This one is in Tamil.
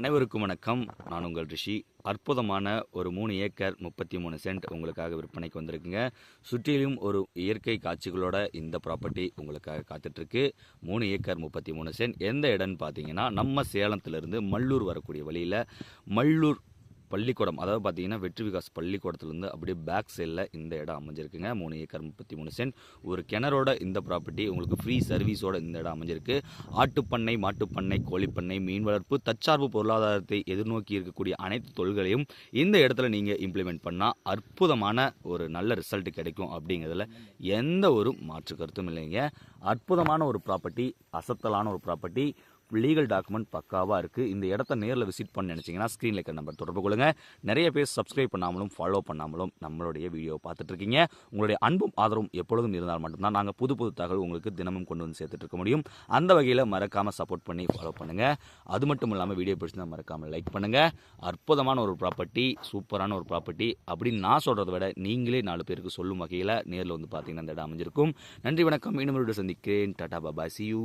அனைவருக்கும் வணக்கம். நான் உங்கள் ரிஷி. அற்புதமான ஒரு மூணு ஏக்கர் முப்பத்தி மூணு சென்ட் உங்களுக்காக விற்பனைக்கு வந்திருக்குங்க. சுற்றிலும் ஒரு இயற்கை காட்சிகளோட இந்த ப்ராப்பர்ட்டி உங்களுக்காக காத்துட்ருக்கு. மூணு ஏக்கர் முப்பத்தி மூணு சென்ட். எந்த இடம்னு பார்த்தீங்கன்னா நம்ம சேலத்திலிருந்து மல்லூர் வரக்கூடிய வழியில் மல்லூர் பள்ளிக்கூடம் அதாவது பார்த்தீங்கன்னா வெற்றி விகாஸ் பள்ளிக்கூடத்துலேருந்து அப்படியே பேக் சைடில் இந்த இடம் அமைஞ்சிருக்குங்க. மூணு ஏக்கர் முப்பத்தி மூணு சென்ட் ஒரு கிணறோட இந்த ப்ராப்பர்ட்டி உங்களுக்கு ஃப்ரீ சர்வீஸோட இந்த இடம் அமைஞ்சிருக்கு. ஆட்டுப்பண்ணை மாட்டுப்பண்ணை கோழிப்பண்ணை மீன் வளர்ப்பு தற்சார்பு பொருளாதாரத்தை எதிர்நோக்கி இருக்கக்கூடிய அனைத்து தொழில்களையும் இந்த இடத்துல நீங்கள் இம்ப்ளிமெண்ட் பண்ணால் அற்புதமான ஒரு நல்ல ரிசல்ட் கிடைக்கும் அப்படிங்கிறதுல எந்த ஒரு மாற்று கருத்தும் இல்லைங்க. அற்புதமான ஒரு ப்ராப்பர்ட்டி அசத்தலான ஒரு ப்ராப்பர்ட்டி லீகல் டாக்குமெண்ட் பக்காவாக இருக்குது இந்த இடத்த நேரில் விசிட் பண்ண நினச்சிங்கன்னா ஸ்க்ரீனில் இருக்கிற நம்பர் தொடர்பு கொள்ளுங்கள் நிறைய பேர் சப்ஸ்கிரைப் பண்ணாமலும் ஃபாலோ பண்ணாமலும் நம்மளுடைய வீடியோவை பார்த்துட்ருக்கீங்க உங்களுடைய அன்பும் ஆதரவும் எப்பொழுதும் இருந்தால் மட்டும்தான் நாங்கள் புது புது தகவல் உங்களுக்கு தினமும் கொண்டு வந்து சேர்த்துட்டு இருக்க முடியும். அந்த வகையில் மறக்காமல் சப்போர்ட் பண்ணி ஃபாலோ பண்ணுங்கள் அது மட்டும் இல்லாமல் வீடியோ பிடிச்சிருந்தால் மறக்காமல் லைக் பண்ணுங்கள் அற்புதமான ஒரு ப்ராப்பர்ட்டி சூப்பரான ஒரு ப்ராப்பர்ட்டி அப்படின்னு நான் சொல்கிறத விட நீங்களே நாலு பேருக்கு சொல்லும் வகையில் நேரில் வந்து பார்த்தீங்கன்னா இந்த இடம் அமைஞ்சிருக்கும். நன்றி வணக்கம். இன்னும் சந்திக்கிறேன். Tata Baba C you